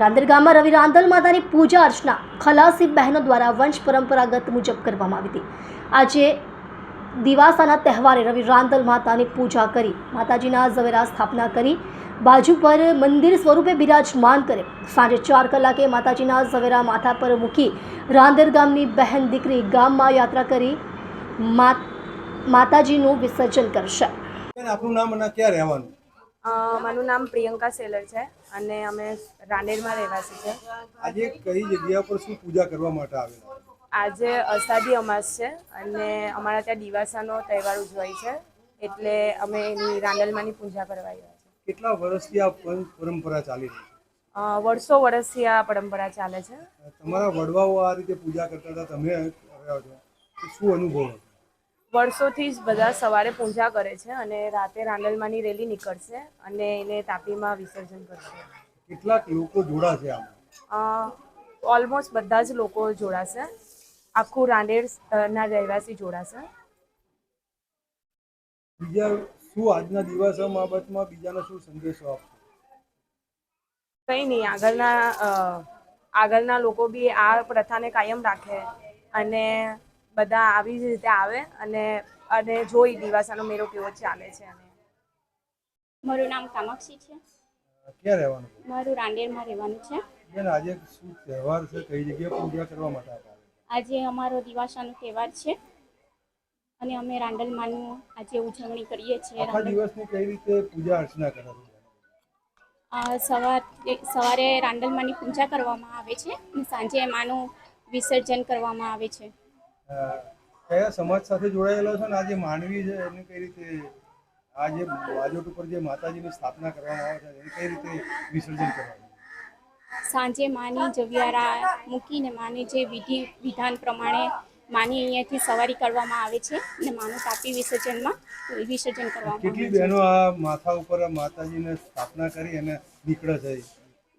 રાંદેર રવિ રાંદલ માતાની પૂજા અર્ચના ખલાસી બહેનો દ્વારા વંશ પરંપરાગત મુજબ કરવામાં આવી હતી. આજે દિવાસાના તહેવારે રવિ રાંદલ માતાની પૂજા કરી માતાજીના ઝવેરા સ્થાપના કરી. બાજુ પર મંદિર સ્વરૂપે બિરાજમાન કરે. સાંજે ચાર કલાકે માતાજીના ઝવેરા માથા પર મૂકી રાંદેર ગામની બહેન દીકરી ગામમાં યાત્રા કરી માતાજીનું વિસર્જન કરશે. આપનું નામ અને ક્યાં રહેવાનું? મારું નામ પ્રિયંકા સેલર છે અને અમે રાંદેરમાં રહેવાસી છે. આજે કઈ જગ્યા પર શું પૂજા કરવા માટે આવેલા? આજે અષાઢી અમાસ છે અને અમારા ત્યાં દિવાસાનો તહેવાર ઉજવાય છે એટલે અમે એની રાંદલમાંની પૂજા કરવા આવ્યા છે કેટલા વર્ષથી આ પરંપરા ચાલી રહી છે? વર્ષો વર્ષથી આ પરંપરા ચાલે છે. તમારા વડવાઓ આ રીતે પૂજા કરતા હતા તમે કર્યા છો. શું અનુભવ હતો? વર્ષોથી જ બધા સવારે પૂજા કરે છે અને રાતે રાંદલમાંની રેલી નીકળશે અને એને તાપીમાં વિસર્જન કરશે. કેટલાક લોકો જોડાશે આમાં? ઓલમોસ્ટ બધા જ લોકો જોડાશે. આખું રાંદેર ના રહેવાસી જોડાશે. બીજા શું આજના દિવસ બાબતમાં બીજાનો શું સંદેશો આપશો? કંઈ નહીં આગળના આગળના લોકો બી આ પ્રથાને કાયમ રાખે અને બધા આવી જ રીતે આવે અને અને જોઈ દિવાસાનો મેળો કેવો ચાલે છે અને. મારું નામ કામાક્ષી છે. ક્યાં રહેવાનું? મારું રાંદેરમાં રહેવાનું છે. બેન આજે શું તહેવાર છે? કઈ જગ્યાએ પૂજા કરવા માટે આજે અમારો દિવાસાનો તહેવાર છે. અને અમે રાંડલમાંનું આજે ઉજવણી કરીએ છીએ આખા દિવસની કઈ રીતે પૂજા અર્ચના કરો છો સવાર સવારે રાંડલમાંની પૂજા કરવામાં આવે છે અને સાંજે માનું વિસર્જન કરવામાં આવે છે. કયા સમાજ સાથે જોડાયેલો છે ને આ જે માનવી છે એને કઈ રીતે આ જે વાજોટ ઉપર જે માતાજીની સ્થાપના કરવામાં આવે છે એને કઈ રીતે વિસર્જન કરવાનું? સાંજે માની જવિયારા મૂકીને માની જે વિધિ વિધાન પ્રમાણે માની અહીંયાથી સવારી કરવામાં આવે છે અને માનું તાપી વિસર્જનમાં વિસર્જન કરવામાં કેટલી બહેનો આ માથા ઉપર માતાજીને સ્થાપના કરી અને નીકળે છે?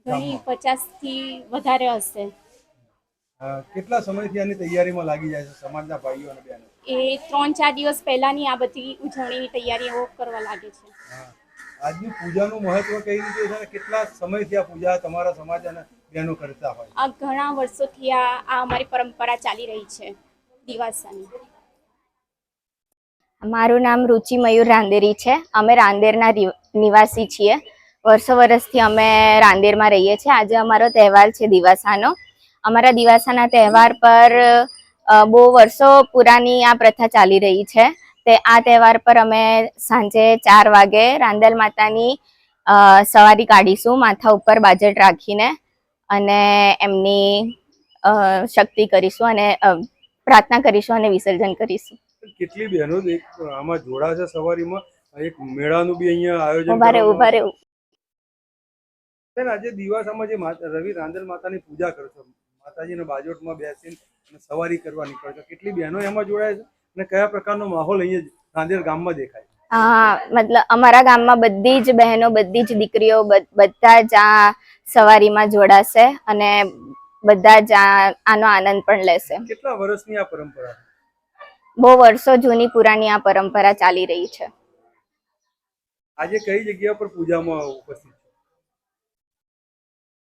ઘણી પચાસથી વધારે હશે. કેટલા સમયથી આની તૈયારીમાં લાગી જાય છે સમાજના ભાઈઓ અને બહેનો? એ ત્રણ ચાર દિવસ પહેલાની આ બધી ઉજવણીની તૈયારીઓ કરવા લાગે છે. આજની પૂજાનું મહત્વ કઈ રીતે છે અને કેટલા સમયથી આ પૂજા તમારા સમાજ અને બહેનો કરતા હોય? આ ઘણા વર્ષોથી આ આ અમારી પરંપરા ચાલી રહી છે દિવાસાની. મારું નામ રુચિ મયુર રાંદેરી છે. અમે રાંદેરના નિવાસી છીએ. વર્ષો વર્ષથી અમે રાંદેરમાં રહીએ છીએ. આજે અમારો તહેવાર છે દિવાસાનો. અમારા દિવાસાના તહેવાર પર બહુ વર્ષો પુરાની આ પ્રથા ચાલી રહી છે. તે આ તહેવાર પર અમે સાંજે ચાર વાગે રાંદલ માતાની સવારી કાઢીશું માથા ઉપર બાજટ રાખીને અને એમની શક્તિ કરીશું અને પ્રાર્થના કરીશું અને વિસર્જન કરીશું. કેટલી બહેનો આમાં જોડા છે સવારીમાં? એક મેળાનું બી અહીંયા આયોજન ઊભા રહે ઊભા રહે. આજે દિવાસામાં જે રવિ રાંદલ માતાની પૂજા કરશો માતાજીના બાજોટમાં બેસીને અને સવારી કરવા નીકળશો કેટલી બહેનો એમાં જોડાય છે અને કયા પ્રકારનો માહોલ અહીંયા રાંદેર ગામમાં દેખાય હા મતલબ અમારા ગામમાં બધી જ બહેનો બધી જ દીકરીઓ બધા જ આ સવારીમાં જોડાશે અને બધા જ આનો આનંદ પણ લેશે. કેટલા વર્ષની આ પરંપરા બહુ વર્ષો જૂની પુરાની આ પરંપરા ચાલી રહી છે. આજે કઈ જગ્યા પર પૂજામાં ઉપસ્થિત